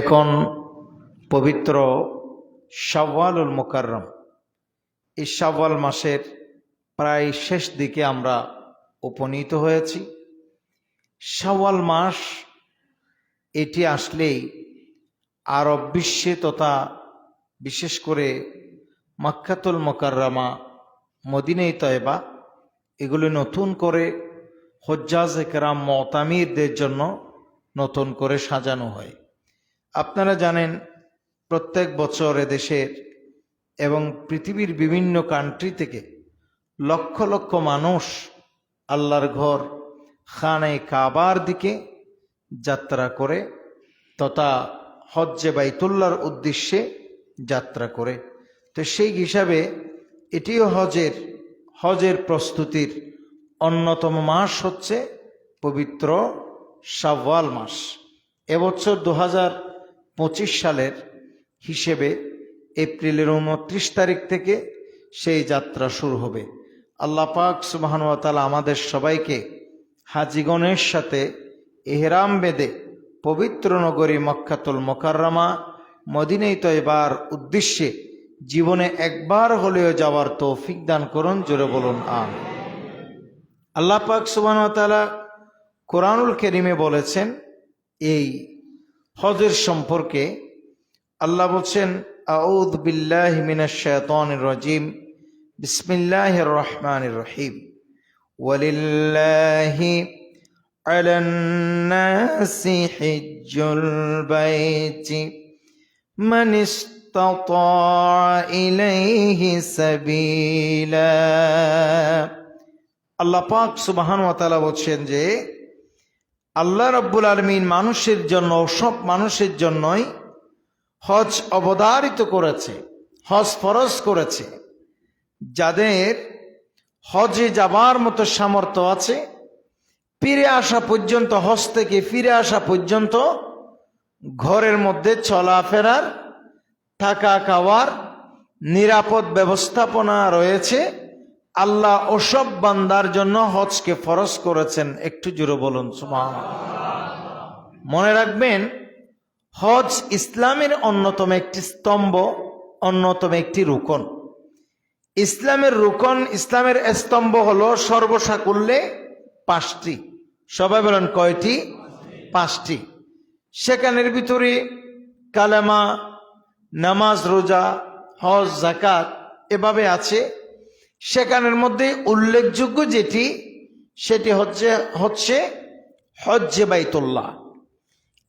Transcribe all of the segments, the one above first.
এখন পবিত্র শাওয়ালুল মোকাররম। এই শাওয়াল মাসের প্রায় শেষ দিকে আমরা উপনীত হয়েছি। শাওয়াল মাস এটি আসলেই আরব বিশ্বে তথা বিশেষ করে মাক্কাতুল মোকাররমা মদিনাই তয়বা, এগুলি নতুন করে হজ্জাজ একরাম মতামিরদের জন্য নতুন করে সাজানো হয়। আপনারা জানেন প্রত্যেক বছর দেশের এবং পৃথিবীর বিভিন্ন কান্ট্রি থেকে লক্ষ লক্ষ মানুষ আল্লাহর ঘর খানে কাবার দিকে যাত্রা করে তথা হজ্জে বাইতুল্লার উদ্দেশ্যে যাত্রা করে। তো সেই হিসাবে এটিও হজের হজের প্রস্তুতির অন্যতম মাস হচ্ছে পবিত্র শাওয়াল মাস। এবছর দু হাজার পঁচিশ সালের হিসেবে এপ্রিলের উনত্রিশ তারিখ থেকে সেই যাত্রা শুরু হবে। আল্লাহ পাক সুবাহানুয়াতালা আমাদের সবাইকে হাজিগণের সাথে এহরাম বেদে পবিত্র নগরী মক্কাতুল মোকাররমা মদিনেই তয়বার উদ্দেশ্যে জীবনে একবার হলেও যাওয়ার তৌফিক দান করুন, জোরে বলুন আম আল্লাহ পাক সুবাহতালা কোরআনুল কেরিমে বলেছেন, এই হজের সম্পর্কে আল্লাহ বলছেন আউদ বিল্লাহ মিনাশ শাইতানির রাজিম বিসমিল্লাহির রহমানির রহিম ওয়ালিল্লাহি على الناس حج البيت من استطاع إليه سبيلا আল্লাহ পাক সুবাহান ওয়াতালা বলছেন যে আল্লাহ রব্বুল আলমিন মানুষের জন্য, সব মানুষের জন্যই হজ অবধারিত করেছে, হজ ফরজ করেছে। যাদের হজে যাবার মতো সামর্থ্য আছে, ফিরে আসা পর্যন্ত, হজ থেকে ফিরে আসা পর্যন্ত ঘরের মধ্যে চলাফেরার থাকা খাওয়ার নিরাপদ ব্যবস্থাপনা রয়েছে। আল্লাহ ওসব বান্দার জন্য হজকে ফরজ করেছেন। একটু জুড়ে বলুন সুমান মনে রাখবেন, হজ ইসলামের অন্যতম একটি স্তম্ভ, অন্যতম একটি রুকন। ইসলামের রুকন, ইসলামের স্তম্ভ হলো সর্বসাকুল্যে পাঁচটি। সবাই বলেন কয়টি? পাঁচটি। সেখানের ভিতরে কালেমা, নামাজ, রোজা, হজ জাকাত এভাবে আছে। সেখানের মধ্যে উল্লেখযোগ্য যেটি, সেটি হচ্ছে হচ্ছে হজ্জে বাইতুল্লাহ।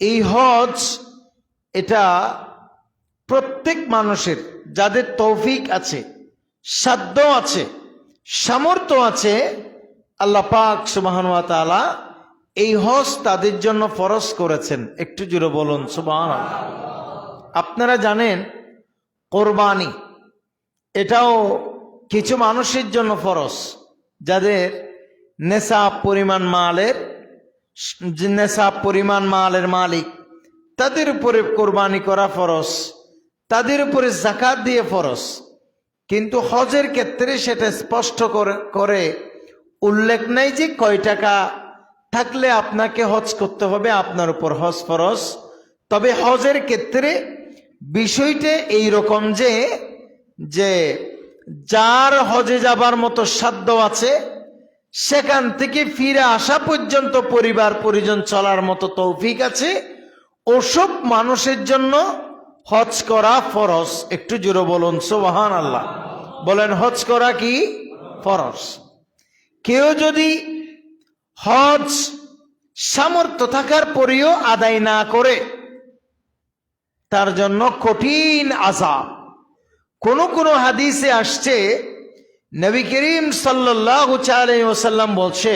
এই হজ এটা প্রত্যেক মানুষের, যাদের তৌফিক আছে, সাধ্য আছে, সামর্থ্য আছে, আল্লাহ পাক সুবাহানুয়া তালা এই হজ তাদের জন্য ফরজ করেছেন। একটু জুড়ে বলুন সুবাহ আপনারা জানেন, কোরবানি এটাও কিছু মানুষের জন্য ফরস যাদের নেশাব পরিমাণ মালের নেশাব পরিমাণ মালের মালিক, তাদের উপরে কোরবানি করা ফরস তাদের উপরে জাকাত দিয়ে ফরস কিন্তু হজের ক্ষেত্রে সেটা স্পষ্ট করে করে উল্লেখ নেই যে কয় টাকা থাকলে আপনাকে হজ করতে হবে, আপনার উপর হজ ফরস তবে হজের ক্ষেত্রে বিষয়টা এই রকম যে যে যার হজে যাবার মতো সাধ্য আছে, সেখান থেকে ফিরে আসা পর্যন্ত পরিবার পরিজন চলার মতো তৌফিক আছে। ওসব মানুষের জন্য হজ করা ফরজ। একটু জোরে বলুন সোবাহান আল্লাহ বলেন, হজ করা কি? ফরস কেউ যদি হজ সামর্থ্য থাকার পরেও আদায় না করে, তার জন্য কঠিন আজাব কোন কোন হাদিসে আসছে, নবী করিম সাল্লাম বলছে,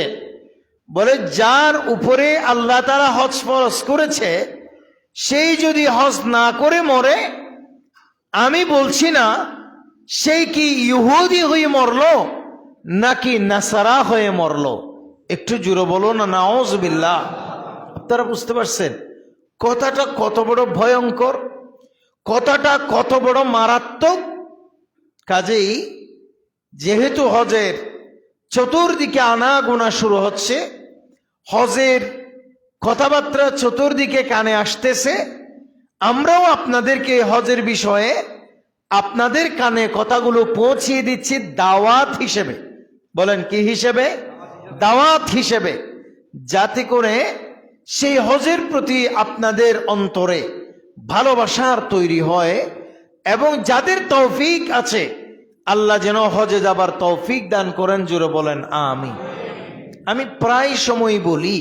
বলে যার উপরে আল্লাহ তারা হজ ফরজ করেছে, সেই যদি হজ না করে মরে, আমি বলছি না, সেই কি ইহুদি হয়ে মরলো, নাকি নাসারা হয়ে মরল? একটু জুড়ে বলো না নাওজ বিল্লা আপনারা বুঝতে পারছেন? কথাটা কত বড় ভয়ঙ্কর, কথাটা কত বড় মারাত্মক কাজেই যেহেতু হজের চতুর্দিকে আনাগোনা শুরু হচ্ছে, হজের কথাবার্তা চতুর্দিকে কানে আসতেছে, আমরাও আপনাদেরকে হজের বিষয়ে আপনাদের কানে কথাগুলো পৌঁছিয়ে দিচ্ছি দাওয়াত হিসেবে। বলেন কি হিসেবে? দাওয়াত হিসেবে। যাতে করে সেই হজের প্রতি আপনাদের অন্তরে ভালোবাসার তৈরি হয় এবং যাদের তৌফিক আছে, আল্লাহ যেন হজে যাবার তৌফিক দান করেন জুড়ে বলেন আমি আমি প্রায় সময় বলি,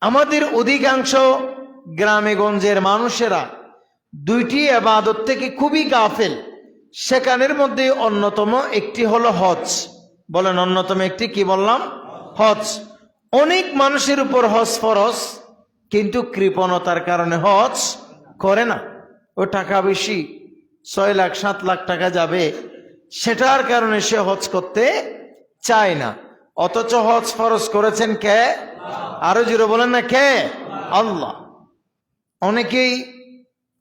আমাদের অধিকাংশ গ্রামে গঞ্জের মানুষেরা দুইটি আবাদত থেকে খুবই গাফেল। সেখানের মধ্যে অন্যতম একটি হলো হজ। বলেন, অন্যতম একটি কি বললাম? হজ। অনেক মানুষের উপর হজ ফরজ, কিন্তু কৃপণতার কারণে হজ করে না। ও টাকা বেশি ছয় লাখ, সাত লাখ টাকা যাবে, সেটার কারণে সে হজ করতে চায় না। অথচ হজ ফরজ করেছেন কে? আরও জুড়ে বলেন না কে? আল্লাহ। অনেকেই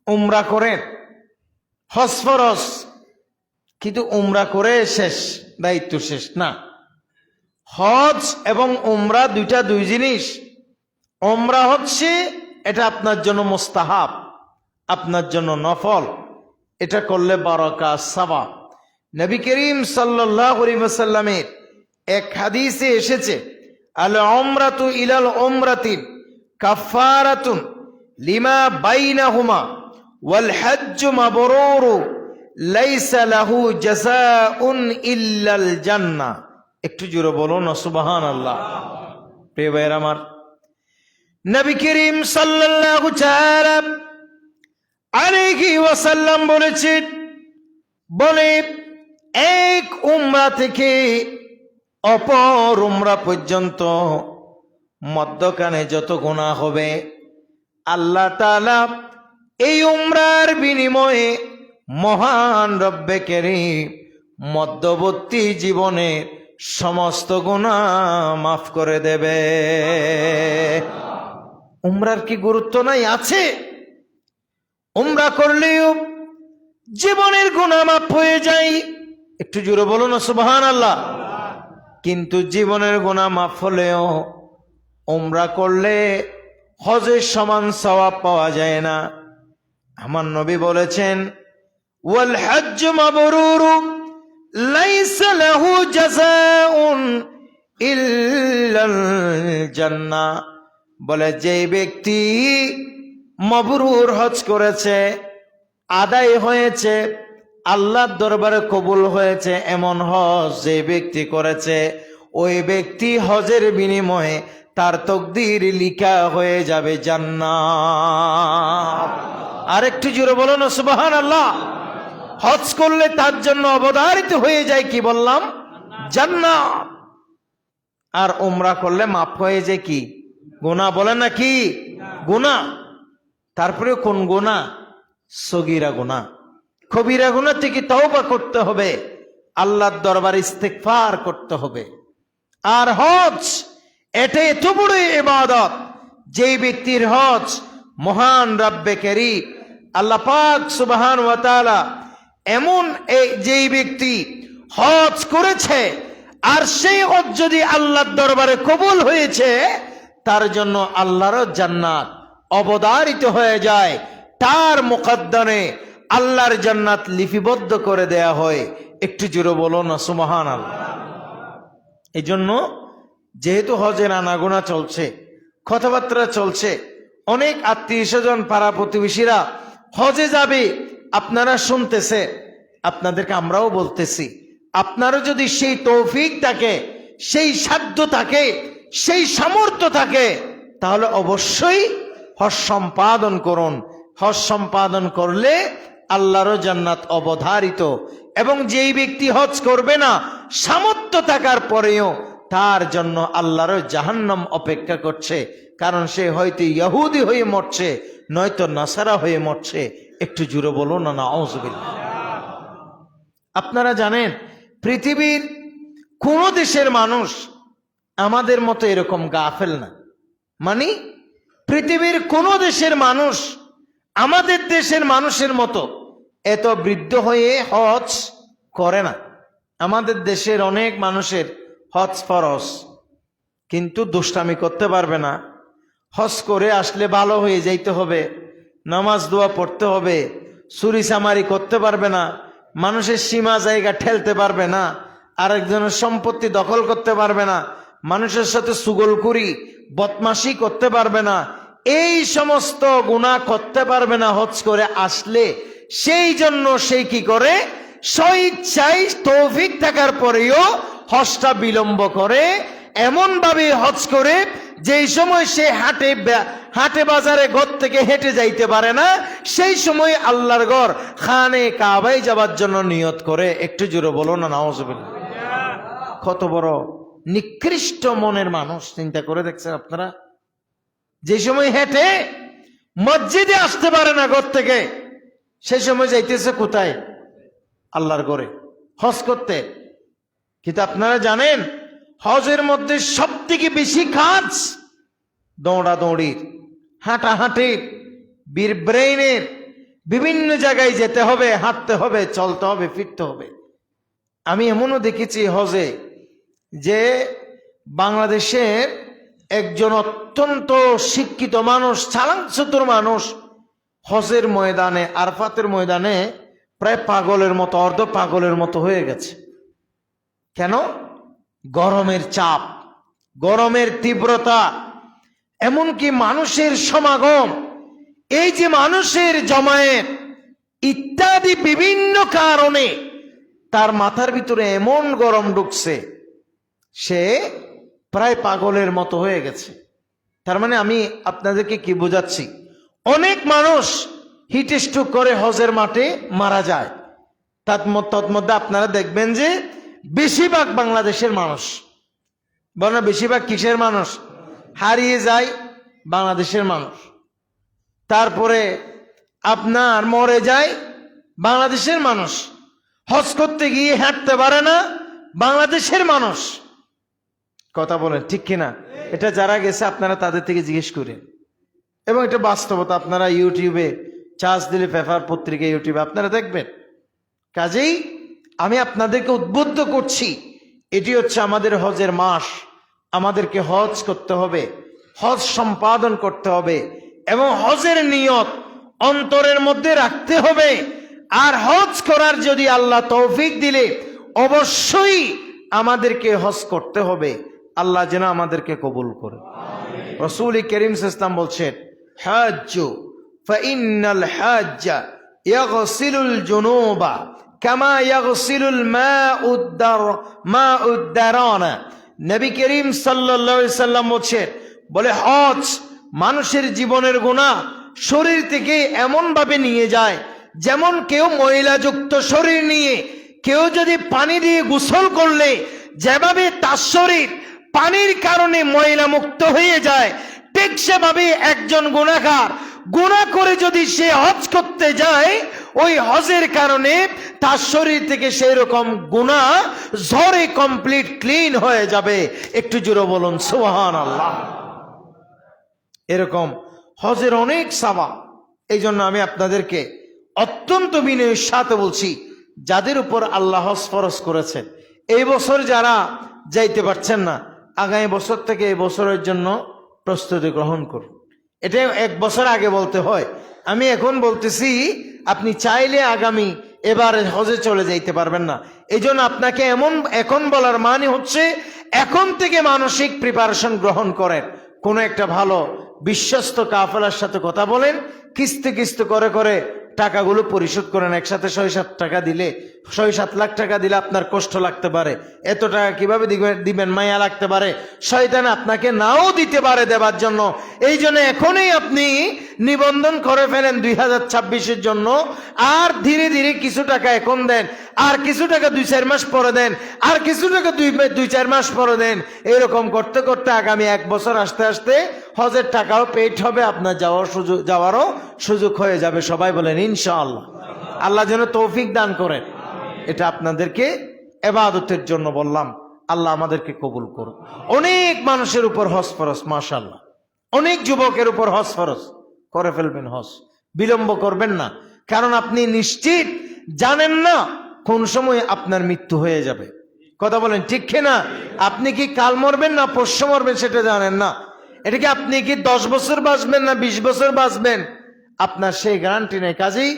উমরা করেন। হজ ফরজ, কিন্তু উমরা করে শেষ, দায়িত্ব শেষ না। হজ এবং উমরা দুইটা দুই জিনিস। উমরা হচ্ছে, এটা আপনার জন্য মোস্তাহাব, আপনার জন্য নফল। এটা করলে বারকা সাবা নবী করিম সাল্লাহ সাল্লামের এক হাদিসে এসেছে, আল অমরাতু ইলাল অমরাতিন কাফারাতুন লিমা বাইনাহুমা ওয়াল হাজ্জু মাবরুরু লাইসা লাহু জাযাউন ইল্লাল জান্নাহ একটু জোরে বলুন সুবহান আল্লাহ প্রিয় ভাইয়ের আমার, নবী করিম সাল্লাল্লাহু তাআলা আলাইহি ওয়াসাল্লাম বলেছেন, বলে, এক উমরা থেকে অপর উমরা পর্যন্ত মদ্যকানে যত গুণা হবে, আল্লাহ তাআলা এই উমরার বিনিময়ে মহান রব্বে কেরি মধ্যবর্তী জীবনে সমস্ত গুণা মাফ করে দেবে। উমরার কি গুরুত্ব নাই? আছে। উমরা করলেও জীবনের গুণা মাফ হয়ে যায়। একটু জোরে বলুন সুবহান আল্লাহ কিন্তু জীবনের গুণা মাফ হলেও ওমরা করলে হজের সমান সওয়াব পাওয়া যায় না। আমার নবী বলেছেন, ওয়াল লাইসা লাহু বলে যে ব্যক্তি মবরুর হজ করেছে, আদায় হয়েছে, আল্লাহর দরবারে কবুল হয়েছে এমন হজ যে ব্যক্তি করেছে, ওই ব্যক্তি হজের বিনিময়ে তার তকদির লিখা হয়ে যাবে জান্নাত। আরেকটু জোরে বলো না সুবাহান আল্লাহ হজ করলে তার জন্য অবধারিত হয়ে যায় কি বললাম? জান্নাত। আর উমরা করলে মাফ হয়ে যায় কি? গোনা বলে না কি? গুণা তারপরে কোন গোনা সগিরা গোনা কবিরা গোনা থেকে তওবা করতে হবে। আল্লাহর দরবার ইস্তেকফার করতে হবে। আর হজ এটা এত বড় ইবাদত। যেই ব্যক্তির হজ মহান রাব্বে কেরি আল্লাহ পাক সুবহান ওয়া তাআলা এমন এই যেই ব্যক্তি হজ করেছে, আর সেই হজ যদি আল্লাহর দরবারে কবুল হয়েছে, তার জন্য আল্লাহর জান্নাত। অবদারিত হয়ে যায়, তার মুকদ্দরে আল্লাহর জান্নাত লিপিবদ্ধ করে দেয়া হয়। একটু জোরে বলো না সুমহান আল্লাহ এই জন্য যেহেতু হজের আনাগোনা চলছে, কথাবার্তা চলছে, অনেক আত্মীয় স্বজন, পাড়া প্রতিবেশীরা হজে যাবে, আপনারা শুনতেছে, আপনাদেরকে আমরাও বলতেছি, আপনারও যদি সেই তৌফিক থাকে, সেই সাধ্য থাকে, সেই সামর্থ্য থাকে, তাহলে অবশ্যই হজ সম্পাদন করুন। হজ সম্পাদন করলে আল্লাহরও জান্নাত অবধারিত। এবং যেই ব্যক্তি হজ করবে না, সামর্থ্য থাকার পরেও তার জন্য আল্লাহরও জাহান্নাম অপেক্ষা করছে। কারণ সে হয়তো ইহুদি হয়ে মরছে, নয়তো নাসারা হয়ে মরছে। একটু জুড়ে বলুন না না আপনারা জানেন, পৃথিবীর কোন দেশের মানুষ আমাদের মতো এরকম গাফেল না। মানে পৃথিবীর কোন দেশের মানুষ আমাদের দেশের মানুষের মতো এত বৃদ্ধ হয়ে হজ করে না। আমাদের দেশের অনেক মানুষের হজ ফরস কিন্তু দুষ্টামি করতে পারবে না। হজ করে আসলে ভালো হয়ে যাইতে হবে, নামাজ দোয়া পড়তে হবে চুরি চামারি করতে পারবে না, মানুষের সীমা জায়গা ঠেলতে পারবে না, আরেকজনের সম্পত্তি দখল করতে পারবে না মানুষের সাথে সুগল করি, বদমাশি করতে পারবে না, এই সমস্ত গুণা করতে পারবে না হজ করে আসলে, সেই জন্য সে কি করে? স্বইচ্ছাই তৌফিক থাকার পরেও হজটা বিলম্ব করে এমন ভাবে হজ করে, যেই সময় সে হাটে হাটে বাজারে ঘর থেকে হেঁটে যাইতে পারে না, সেই সময় আল্লাহর ঘর খানে কাবাই যাবার জন্য নিয়ত করে, একটু জোরে বলো না নাওজ কত বড় নিকৃষ্ট মনের মানুষ, চিন্তা করে দেখছেন আপনারা? যে সময় হেঁটে মসজিদে আসতে পারে না ঘর থেকে সেই সময় যাইতেছে কোথায়? আল্লাহর ঘরে। হজ করতে। কিন্তু আপনারা জানেন, হজের মধ্যে সব থেকে বেশি কাজ দৌড়া দৌড়ির হাঁটাহাঁটির বীর ব্রেইনের, বিভিন্ন জায়গায় যেতে হবে, হাঁটতে হবে, চলতে হবে, ফিরতে হবে। আমি এমনও দেখেছি হজে যে বাংলাদেশের একজন অত্যন্ত শিক্ষিত মানুষ চালাক চতুর মানুষ, হজের ময়দানে, আরফাতের ময়দানে প্রায় পাগলের মতো, অর্ধ পাগলের মতো হয়ে গেছে। কেন? গরমের চাপ, গরমের তীব্রতা, এমনকি মানুষের সমাগম, এই যে মানুষের জমায়েত, ইত্যাদি বিভিন্ন কারণে তার মাথার ভিতরে এমন গরম ঢুকছে সে প্রায় পাগলের মতো হয়ে গেছে। তার মানে আমি আপনাদেরকে কি বোঝাচ্ছি? অনেক মানুষ হিট করে হজের মাঠে মারা যায়। তৎম- তৎমধ্যে আপনারা দেখবেন যে বেশিরভাগ বাংলাদেশের মানুষ। বলে বেশিরভাগ কিসের মানুষ? হারিয়ে যায় বাংলাদেশের মানুষ। তারপরে আপনার মরে যায় বাংলাদেশের মানুষ। হজ করতে গিয়ে হাঁটতে পারে না বাংলাদেশের মানুষ। কথা বলেন, ঠিক কিনা? এটা যারা গেছে, আপনারা তাদের থেকে জিজ্ঞেস করেন। এবং এটা বাস্তবতা, আপনারা ইউটিউবে চার্জ দিলে পেপার পত্রিকা ইউটিউবে আপনারা দেখবেন। কাজেই আমি আপনাদেরকে উদ্বুদ্ধ করছি, এটি হচ্ছে আমাদের হজের মাস। আমাদেরকে হজ করতে হবে, হজ সম্পাদন করতে হবে, এবং হজের নিয়ত অন্তরের মধ্যে রাখতে হবে। আর হজ করার যদি আল্লাহ তৌফিক দিলে, অবশ্যই আমাদেরকে হজ করতে হবে। আল্লাহ যেন আমাদেরকে কবুল করে। রসুল করিম ইসলাম বলছেন করিম সাল্লাল্লাহু আলাইহি সাল্লাম বলছেন, বলে, হজ মানুষের জীবনের গুণা শরীর থেকে এমন ভাবে নিয়ে যায়, যেমন কেউ মহিলাযুক্ত শরীর নিয়ে, কেউ যদি পানি দিয়ে গোসল করলে, যেভাবে তার শরীর পানির কারণে ময়লা মুক্ত হয়ে যায়। ঠিক সেভাবে একজন গুণাগার গুণা করে যদি সে হজ করতে যায়, ওই হজের কারণে তার শরীর থেকে সেই রকম গুণা ঝরে কমপ্লিট ক্লিন হয়ে যাবে। একটু জোরে বলুন সুহান আল্লাহ এরকম হজের অনেক সাবা এই জন্য আমি আপনাদেরকে অত্যন্ত বিনয়ের সাথে বলছি, যাদের উপর আল্লাহ ফরজ করেছেন, এই বছর যারা যাইতে পারছেন না আগামী বছর থেকে এই বছরের জন্য প্রস্তুতি গ্রহণ করুন। এটা এক বছর আগে বলতে হয়। আমি এখন বলতেছি, আপনি চাইলে আগামী এবার হজে চলে যাইতে পারবেন না। এই আপনাকে এমন, এখন বলার মানে হচ্ছে, এখন থেকে মানসিক প্রিপারেশন গ্রহণ করেন। কোনো একটা ভালো, বিশ্বস্ত কাফেলার সাথে কথা বলেন, কিস্তি কিস্তি করে করে টাকাগুলো পরিশোধ করেন, একসাথে ছয় সাত টাকা দিলে ছয় সাত লাখ টাকা দিলে আপনার কষ্ট লাগতে পারে। এত টাকা কীভাবে দিবেন? মায়া লাগতে পারে। শয়তান আপনাকে নাও দিতে পারে দেবার জন্য। এই জন্য এখনই আপনি নিবন্ধন করে ফেলেন দুই হাজার ছাব্বিশের জন্য। আর ধীরে ধীরে কিছু টাকা এখন দেন। আর কিছু টাকা দুই চার মাস পরে দেন। আর কিছু টাকা দুই দুই চার মাস পরে দেন। এরকম করতে করতে আগামী এক বছর আসতে আসতে হজের টাকাও পেট হবে, আপনার যাওয়ার সুযোগ যাওয়ারও সুযোগ হয়ে যাবে। সবাই বলেন, ইনশাআল্লাহ। আল্লাহ যেন তৌফিক দান করেন। এটা আপনাদেরকে এবাদতের জন্য বললাম। আল্লাহ আমাদেরকে কবুল করুন অনেক মানুষের উপর হজ ফরস মাশাল্লাহ অনেক যুবকের উপর হজ ফরস করে ফেলবেন হজ। বিলম্ব করবেন না। কারণ আপনি নিশ্চিত জানেন না কোন সময় আপনার মৃত্যু হয়ে যাবে। কথা বলেন, ঠিক না আপনি কি কাল মরবেন না পরশু মরবেন সেটা জানেন না। এটা কি আপনি কি দশ বছর বাঁচবেন না বিশ বছর বাঁচবেন? আপনার সেই গ্যারান্টি নেই। কাজেই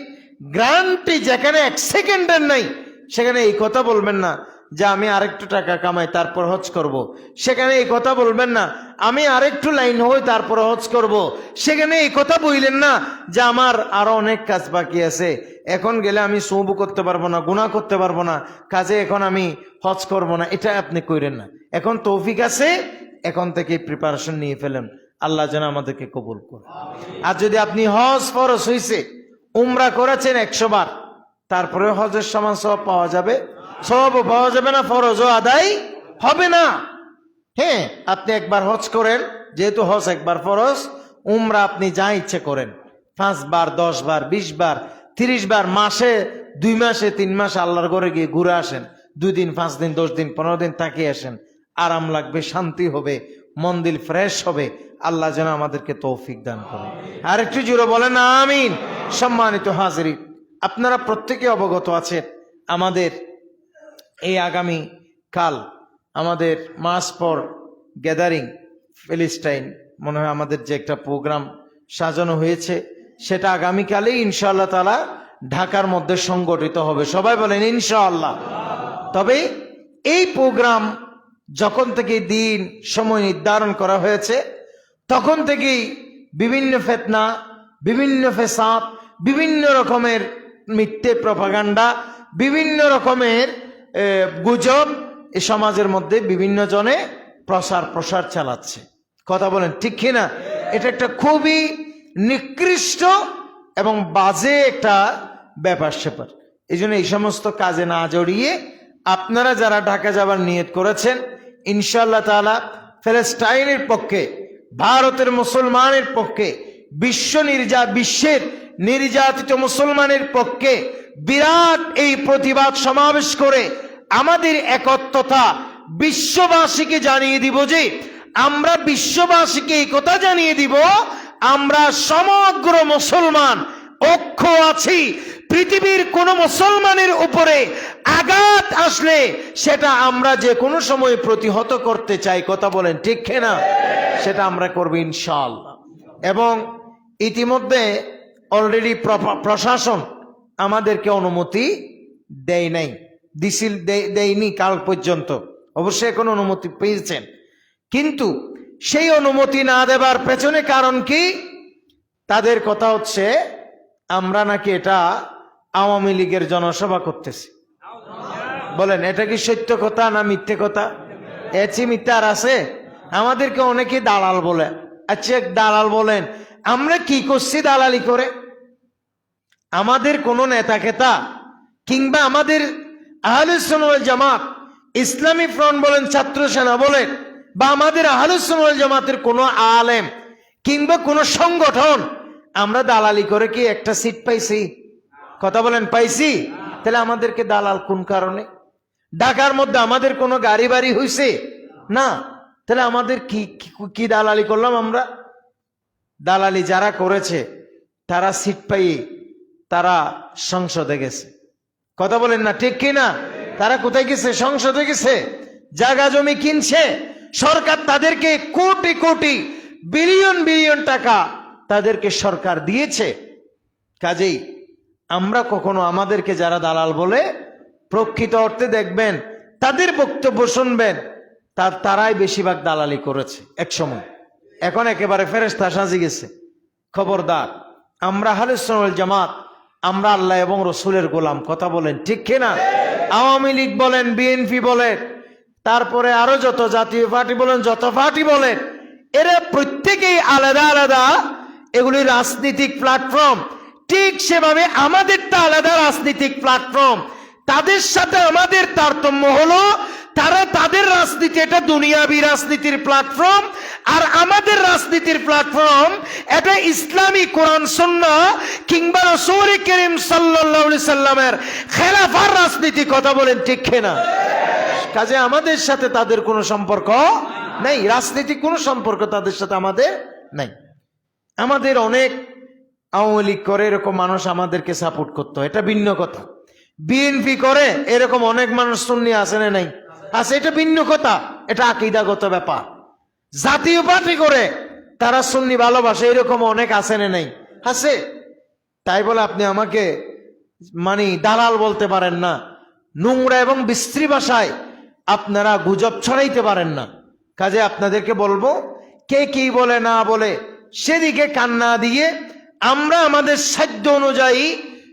গ্যারান্টি যেখানে এক সেকেন্ডের নেই, সেখানে এই কথা বলবেন না যে আমি আরেকটু টাকা কামাই, তারপর হজ করব। সেখানে এই কথা বলবেন না, আমি আরেকটু লাইন হই, তারপর হজ করব। সেখানে এই কথা বললেন না যে আমার আরও অনেক কাজ বাকি আছে। এখন গেলে আমি সৌবু করতে পারব না গুণা করতে পারব না। কাজে এখন আমি হজ করব না, এটা আপনি কইরেন না। এখন তৌফিক আছে এখন থেকে প্রিপারেশন নিয়ে ফেলেন। আল্লাহ যেন আমাদেরকে কবুল করে আর যদি আপনি হজ ফরস হইছে, উমরা করেছেন একশো বার তারপরে হজের সমান সব পাওয়া যাবে। সব পাওয়া যাবে না, ফরজও আদায় হবে না। হ্যাঁ আপনি একবার হজ করেন, যেহেতু হজ একবার ফরজ, উমরা আপনি যা ইচ্ছে করেন। পাঁচ বার দশ বার বিশ বার তিরিশ বার মাসে, দুই মাসে, তিন মাস আল্লাহর ঘরে গিয়ে ঘুরে আসেন। দুই দিন, পাঁচ দিন, দশ দিন, পনেরো দিন তাকিয়ে আসেন। আরাম লাগবে, শান্তি হবে, মন দিল ফ্রেশ হবে। আল্লাহ যেন আমাদেরকে তৌফিক দান করে আর একটু জুড়ে বলেন, আমিন। সম্মানিত হাজিরি, আপনারা প্রত্যেকে অবগত আছেন, আমাদের এই আগামী কাল, আমাদের মাস পর গ্যাদারিং ফিলিস্টাইন মনে হয় আমাদের যে একটা প্রোগ্রাম সাজানো হয়েছে, সেটা আগামীকালেই ইনশাআল্লাহ তালা ঢাকার মধ্যে সংগঠিত হবে। সবাই বলেন, ইনশাআল্লাহ। তবে এই প্রোগ্রাম যখন থেকে দিন সময় নির্ধারণ করা হয়েছে, তখন থেকেই বিভিন্ন ফেতনা, বিভিন্ন ফেসাদ, বিভিন্ন রকমের মিথ্যে প্রপাগান্ডা, বিভিন্ন রকমের গুজব এ সমাজের মধ্যে বিভিন্ন জনে প্রসার প্রসার চালাচ্ছে। কথা বলেন, ঠিক কিনা এটা একটা খুবই নিকৃষ্ট এবং বাজে একটা ব্যাপার স্যাপার এই জন্য এই সমস্ত কাজে না জড়িয়ে আপনারা যারা ঢাকা যাবার নিয়ত করেছেন ইনশাল্লাহ তালা ফেলেস্টাইনের পক্ষে, ভারতের মুসলমানের পক্ষে, বিশ্ব নির্যা বিশ্বের নির্যাতিত মুসলমানের পক্ষে বিরাট এই প্রতিবাদ সমাবেশ করে আমাদের একত্রতা বিশ্ববাসীকে জানিয়ে দিব যে, আমরা বিশ্ববাসীকে এই কথা জানিয়ে দিব, আমরা সমগ্র মুসলমান অক্ষ আছি। পৃথিবীর কোন মুসলমানের উপরে আঘাত আসলে সেটা আমরা যে কোনো সময় প্রতিহত করতে চাই, কথা বলেন ঠিক না সেটা আমরা করব ইনশাল্লাহ এবং ইতিমধ্যে অলরেডি প্রশাসন আমাদেরকে অনুমতি দেয় নাই। দিছিল দেয়নি কাল পর্যন্ত। অবশ্যই এখন অনুমতি পেয়েছেন। কিন্তু সেই অনুমতি না দেবার পেছনে কারণ কি? তাদের কথা হচ্ছে, আমরা নাকি এটা আওয়ামী লীগের জনসভা করতেছি। বলেন, এটা কি সত্য কথা না মিথ্যে কথা? এচি মিথ্যে আর আছে? আমাদেরকে অনেকে দালাল বলে। আচ্ছা দালাল বলেন, আমরা কি করছি দালালি করে? আমাদের কোন নেতা খেতা কিংবা আমাদের আহলুসনল জামাত, ইসলামী ফ্রন্ট বলেন, ছাত্র সেনা বলেন, বা আমাদের আহলুসনল জামাতের কোনো আলেম কিংবা কোনো সংগঠন, আমরা দালালি করে কি একটা সিট পাইছি? কথা বলেন, পাইছি? তাহলে আমাদেরকে দালাল কোন কারণে? ঢাকার মধ্যে আমাদের কোনো গাড়ি বাড়ি হইছে? না। তাহলে আমাদের কি, কি- দালালি করলাম আমরা? দালালি যারা করেছে, তারা সিট পাইয়ে তারা সংসদে গেছে। কথা বলেন না, ঠিক কি না তারা কোথায় গেছে? সংসদে গেছে। জায়গা জমি কিনছে। সরকার তাদেরকে কোটি কোটি, বিলিয়ন বিলিয়ন টাকা তাদেরকে সরকার দিয়েছে। কাজেই আমরা কখনো আমাদেরকে যারা দালাল বলে প্রকৃত অর্থে দেখবেন, তাদের বক্তব্য শুনবেন, তার, তারাই বেশিরভাগ দালালি করেছে এক সময়। এখন একেবারে ফেরেস্তা সাজি গেছে। খবরদার, আমরা হালিসল জামাত, আমরা আল্লাহ এবং রসুলের গোলাম, কথা বলেন ঠিক কিনা? আওয়ামী লীগ বলেন বিএনপি বলেন, তারপরে আরও যত জাতীয় পার্টি বলেন, যত পার্টি বলেন, এরা প্রত্যেকেই আলাদা আলাদা, এগুলি রাজনীতিক প্ল্যাটফর্ম ঠিক সেভাবে আমাদেরটা আলাদা রাজনীতিক প্ল্যাটফর্ম তাদের সাথে আমাদের তারতম্য হলো, তারা তাদের রাজনীতি, এটা দুনিয়াবি রাজনীতির প্ল্যাটফর্ম আর আমাদের রাজনীতির প্ল্যাটফর্ম এটা ইসলামী কোরআন, সন্না, কিংবা রসৌর করিম সাল্লাহ সাল্লামের খেলাফার রাজনীতি কথা বলেন ঠিক না কাজে আমাদের সাথে তাদের কোনো সম্পর্ক নেই রাজনীতিক কোনো সম্পর্ক তাদের সাথে আমাদের নাই। আমাদের অনেক আওয়ামী লীগ করে এরকম মানুষ আমাদেরকে সাপোর্ট করতো। এটা ভিন্ন কথা। বিএনপি করে এরকম অনেক মানুষ শুননি আসে না নাই? আছে এটা ভিন্ন কথা। এটা আকিদাগত ব্যাপার। জাতীয় পার্টি করে তারা সুন্নি ভালোবাসে, এরকম অনেক আছে না নাই? আছে। তাই বলে আপনি আমাকে মানে দালাল বলতে পারেন না। নোংরা এবং বিশ্রী ভাষায় আপনারা গুজব ছড়াইতে পারেন না। কাজে আপনাদেরকে বলব, কে কি বলে না বলে, সেদিকে কান্না দিয়ে আমরা আমাদের সাধ্য অনুযায়ী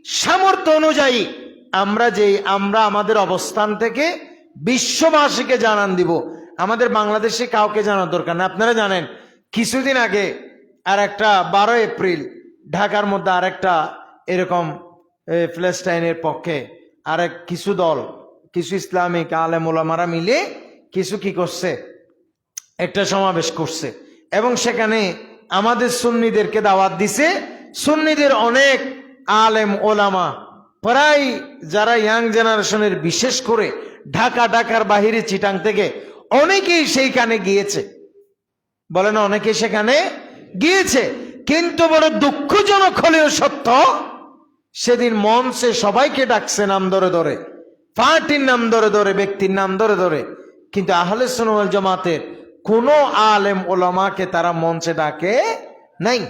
সামর্থ্য অনুযায়ী আমরা যেই আমরা আমাদের অবস্থান থেকে বিশ্ববাসীকে জানান দিব। আমাদের বাংলাদেশে কাউকে জানার দরকার না আপনারা জানেন কিছুদিন আগে আর একটা বারো এপ্রিল ঢাকার মধ্যে আরেকটা এরকম এ, ফিলিস্তাইনের পক্ষে আরেক কিছু দল কিছু ইসলামিক আলেম ওলামারা মিলে কিছু কি করছে? একটা সমাবেশ করছে। এবং সেখানে আমাদের সুন্নিদেরকে দাওয়াত দিছে। সুন্নিদের অনেক আলেম, ওলামা, প্রায় যারা ইয়াং জেনারেশনের, বিশেষ করে ঢাকা, ঢাকার বাহিরে, চিটাং থেকে, অনেকেই সেইখানে গিয়েছে। বলে না অনেকে সেখানে গিয়েছে। কিন্তু বড় দুঃখজনক হলেও সত্য, সেদিন মঞ্চে সবাইকে ডাকছে নাম ধরে ধরে, পার্টির নাম ধরে ধরে, ব্যক্তির নাম ধরে ধরে। কিন্তু আহলে সোনাল জামাতের কোন আলেম, ওলামাকে তারা মঞ্চে ডাকে নাই।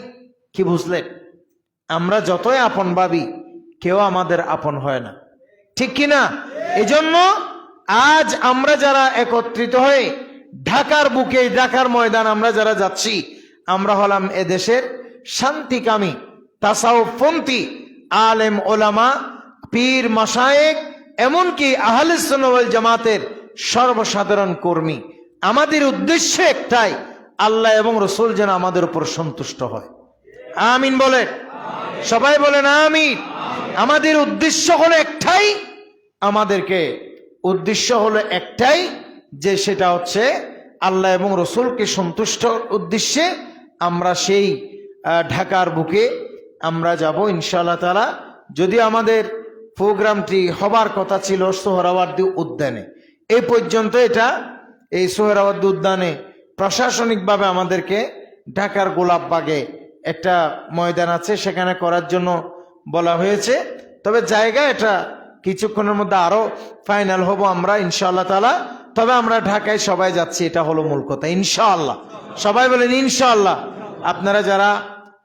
কি বুঝলেন? আমরা যতই আপন ভাবি, কেউ আমাদের আপন হয় না। ঠিক কি না? এজন্য আজ আমরা যারা একত্রিত হয়ে ঢাকার বুকে, ঢাকার ময়দান আমরা যারা যাচ্ছি, আমরা হলাম এদেশের শান্তিকামী তাসাউপন্থী আলেম ওলামা, পীর মাসায়েক এমনকি আহলে সুন্নাহ জামাতের সর্বসাধারণ কর্মী। আমাদের উদ্দেশ্য একটাই, আল্লাহ এবং রসুল যেন আমাদের উপর সন্তুষ্ট হয়। আমিন বলে সবাই বলে না আমি আমাদের উদ্দেশ্য হলো একটাই, আমাদেরকে উদ্দেশ্য হলো একটাই যে সেটা হচ্ছে আল্লাহ এবং রসুলকে সন্তুষ্ট উদ্দেশ্যে আমরা সেই ঢাকার বুকে আমরা যাব ইনশাআল্লাহ তালা যদি আমাদের প্রোগ্রামটি হবার কথা ছিল সোহরাওয়ার্দী উদ্যানে এই পর্যন্ত এটা এই সোহরাওয়ার্দী উদ্যানে প্রশাসনিকভাবে আমাদেরকে ঢাকার গোলাপবাগে একটা ময়দান আছে, সেখানে করার জন্য বলা হয়েছে। তবে জায়গা এটা কিছুক্ষণের মধ্যে আরও ফাইনাল হব আমরা, ইনশাআল্লাহ তালা তবে আমরা ঢাকায় সবাই যাচ্ছি, এটা হলো মূল কথা, ইনশাআল্লাহ। সবাই বলেন, ইনশাআল্লাহ। আপনারা যারা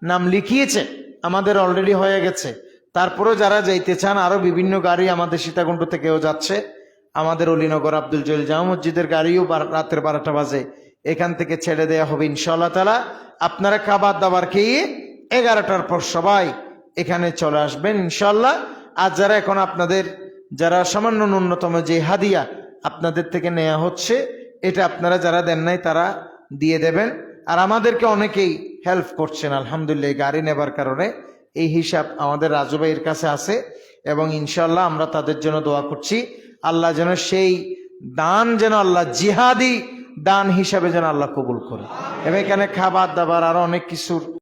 নাম লিখিয়েছে, আমাদের অলরেডি হয়ে গেছে, তারপরেও যারা যাইতে চান, আরও বিভিন্ন গাড়ি আমাদের সীতাকুণ্ড থেকেও যাচ্ছে। আমাদের অলিনগর আব্দুল জলিল জামা মসজিদের গাড়িও রাতের বারোটা বাজে। এখান থেকে ছেড়ে দেওয়া হবে ইনশাআল্লাহ তালা আপনারা খাবার দাবার খেয়ে এগারোটার পর সবাই এখানে চলে আসবেন ইনশাল্লাহ আর যারা এখন আপনাদের, যারা সামান্য ন্যূনতম যে হাদিয়া আপনাদের থেকে নেওয়া হচ্ছে, এটা আপনারা যারা দেন নাই তারা দিয়ে দেবেন। আর আমাদেরকে অনেকেই হেল্প করছেন, আলহামদুলিল্লাহ গাড়ি নেবার কারণে। এই হিসাব আমাদের রাজু ভাইয়ের কাছে আছে এবং ইনশাল্লাহ আমরা তাদের জন্য দোয়া করছি। আল্লাহ যেন সেই দান যেন আল্লাহ জিহাদি দান হিসাবে যেন আল্লাহ কবুল করে। এবং এখানে খাবার দাবার আরও অনেক কিছুর